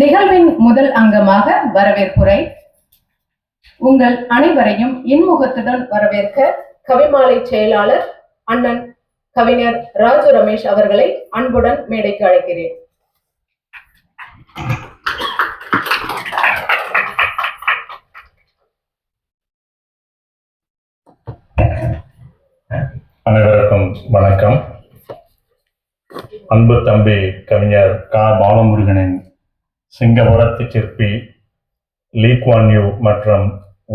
நிகழ்வின் முதல் அங்கமாக வரவேற்புரை. உங்கள் அனைவரையும் இன்முகத்துடன் வரவேற்க கவிமாலை செயலாளர் அண்ணன் கவிஞர் ராஜு ரமேஷ் அவர்களை அன்புடன் மேடைக்கு அழைக்கிறேன். அனைவருக்கும் வணக்கம். அன்பு தம்பி கவிஞர் கா. பாலமுருகனின் சிங்கபுரத்து சிற்பி லீ குவான் யூ மற்றும்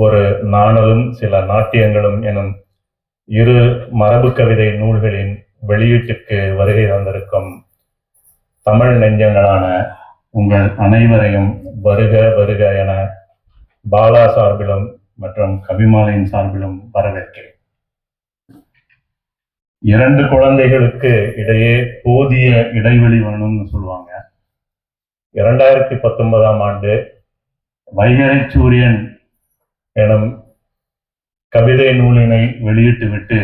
ஒரு நாணலும் சில நாட்டியங்களும் எனும் இரு மரபு கவிதை நூல்களின் வெளியீட்டுக்கு வருகை தந்திருக்கும் தமிழ் நெஞ்சங்களான உங்கள் அனைவரையும் வருக வருக என பாலா சார்பிலும் மற்றும் கவிமாலையின் சார்பிலும் வரவேற்கிறேன். இரண்டு குழந்தைகளுக்கு இடையே போதிய இடைவெளி வேணும்னு சொல்லுவாங்க. இரண்டாயிரத்தி பத்தொன்பதாம் ஆண்டு வைகரை சூரியன் எனும் கவிதை நூலினை வெளியிட்டு விட்டு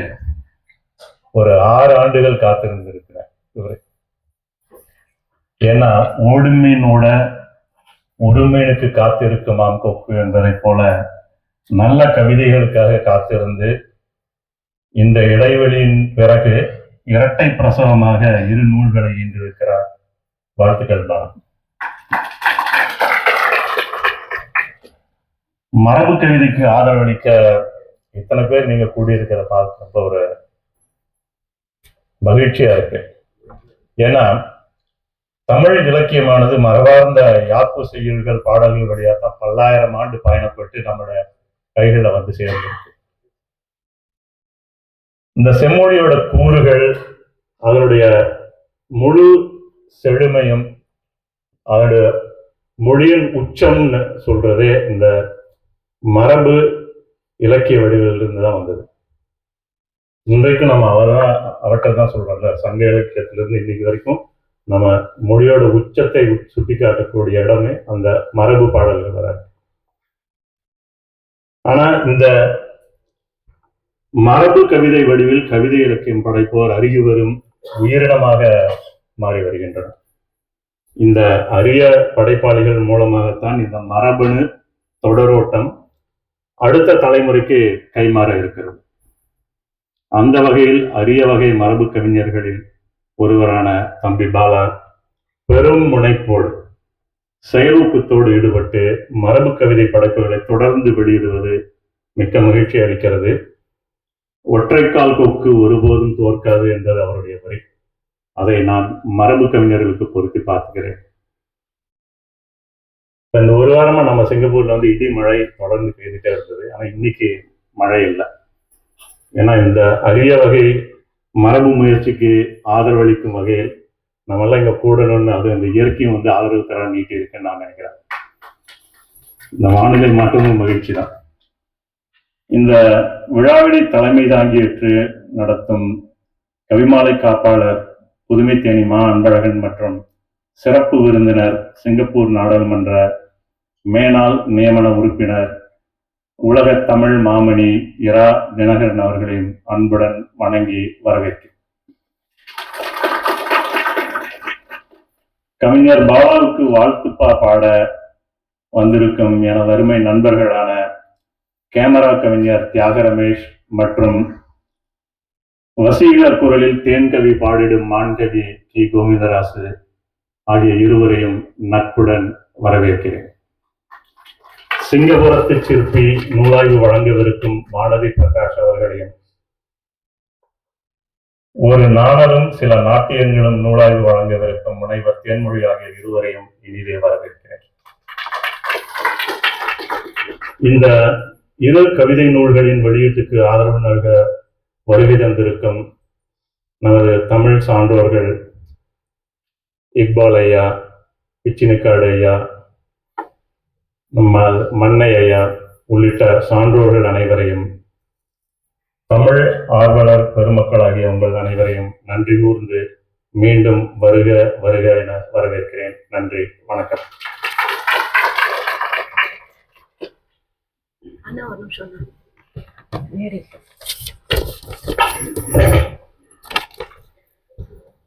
ஒரு ஆறு ஆண்டுகள் காத்திருந்திருக்கிறார் இவர். ஏன்னா ஓடுமீனோட உடுமீனுக்கு காத்திருக்குமாம் கொக்கு என்பதைப் போல நல்ல கவிதைகளுக்காக காத்திருந்து இந்த இடைவெளியின் பிறகு இரட்டை பிரசவமாக இரு நூல்களை ஈன்றிருக்கிறார். வாழ்த்துக்கள் தான் மரபு கவிதைக்கு ஆதரவளிக்க இத்தனை பேர் நீங்க கூடியிருக்கிற பார்க்கிறப்ப ஒரு மகிழ்ச்சியா இருக்கு. ஏன்னா தமிழ் இலக்கியமானது மரபார்ந்த யாப்பு செய்யுள்கள் பாடல்கள் வழியாக தான் பல்லாயிரம் ஆண்டு பயணப்பட்டு நம்மளோட கைகளில் வந்து சேர்ந்திருக்கு. இந்த செம்மொழியோட கூறுகள் அதனுடைய முழு செழுமையும் அதனுடைய மொழியின் உச்சம்னு சொல்றதே இந்த மரபு இலக்கிய வடிவிலிருந்து தான் வந்தது. இன்றைக்கு நம்ம அவர் தான் அவற்றை தான் சொல்றோம்ல. சங்க இலக்கியத்திலிருந்து இன்னைக்கு வரைக்கும் நம்ம மொழியோட உச்சத்தை சுட்டி காட்டக்கூடிய இடமே அந்த மரபு பாடல்கள் வராது ஆனா இந்த மரபு கவிதை வடிவில் கவிதை இலக்கியம் படைப்போர் அருகி வரும் உயிரினமாக மாறி வருகின்றனர். இந்த அரிய படைப்பாளிகள் மூலமாகத்தான் இந்த மரபணு தொடரோட்டம் அடுத்த தலைமுறைக்கு கைமாற இருக்கிறது. அந்த வகையில் அரிய வகை மரபு கவிஞர்களில் ஒருவரான தம்பி பாலா பெரும் முனைப்போடு செயலூக்கத்தோடு ஈடுபட்டு மரபு கவிதை படைப்புகளை தொடர்ந்து வெளியிடுவது மிக்க மகிழ்ச்சி அளிக்கிறது. ஒற்றைக்கால் கொக்கு ஒருபோதும் தோற்காது என்பது அவருடைய வரி. அதை நான் மரபு கவிஞர்களுக்கு பொருத்தி பார்த்துக்கிறேன். இந்த ஒரு வாரமா நம்ம சிங்கப்பூர்ல வந்து இடி மழை தொடர்ந்து பெய்துட்டே இருந்தது. ஆனா இன்னைக்கு மழை இல்லை. ஏன்னா இந்த அரிய வகை மரபு முயற்சிக்கு ஆதரவளிக்கும் வகையில் நம்ம எல்லாம் இங்க கூடணும்னு அது இந்த இயற்கையும் வந்து ஆதரவு தர நீட்டி இருக்குன்னு நான் நினைக்கிறேன். இந்த வானிலை மாற்றமும் மகிழ்ச்சி தான். இந்த விழாவினை தலைமை தாங்கியிட்டு நடத்தும் கவிமாலை காப்பாளர் புதுமை தேனி மா அன்பழகன் மற்றும் சிறப்பு விருந்தினர் சிங்கப்பூர் நாடாளுமன்ற மேனாள் நியமன உறுப்பினர் உலக தமிழ் மாமணி இரா தினகரன் அவர்களையும் அன்புடன் வணங்கி வரவேற்கிறேன். கவிஞர் பாபாவுக்கு வாழ்த்துப்பா பாட வந்திருக்கும் எனது அருமை நண்பர்களான கேமரா கவிஞர் தியாக ரமேஷ் மற்றும் வசீகர் குரலில் தேன்கவி பாடிடும் மான்கவி கி. கோவிந்தராசு ஆகிய இருவரையும் நட்புடன் வரவேற்கிறேன். சிங்கபுரத்து சிற்பி நூலாய்வு வழங்கவிருக்கும் வானதி பிரகாஷ் அவர்களையும். ஒரு நாணலும் சில நாட்டியங்களும் நூலாய்வு வழங்கவிருக்கும் முனைவர் தேன்மொழி ஆகிய இருவரையும் இனிதே வரவேற்கிறேன். இந்த இரு கவிதை நூல்களின் வெளியீட்டுக்கு ஆதரவு நல்க வருகை தந்திருக்கும் நமது தமிழ் சான்றோர்கள் இக்பால் ஐயா பிச்சினிக்காடு ஐயா நம்ம மன்னை ஐயா உள்ளிட்ட சான்றோர்கள் அனைவரையும் தமிழ் ஆர்வலர் பெருமக்களாகிய உங்கள் அனைவரையும் நன்றி கூர்ந்து மீண்டும் வருக வருக என வரவேற்கிறேன். நன்றி வணக்கம். அண்ணா ஒரு நிமிஷம்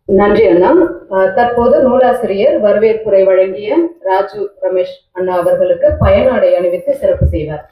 நன்றி அண்ணா. அஹ் தற்போது நூலாசிரியர் வரவேற்புரை வழங்கிய ராஜு ரமேஷ் அண்ணா அவர்களுக்கு பயனாடை அணிவித்து சிறப்பு செய்வார்.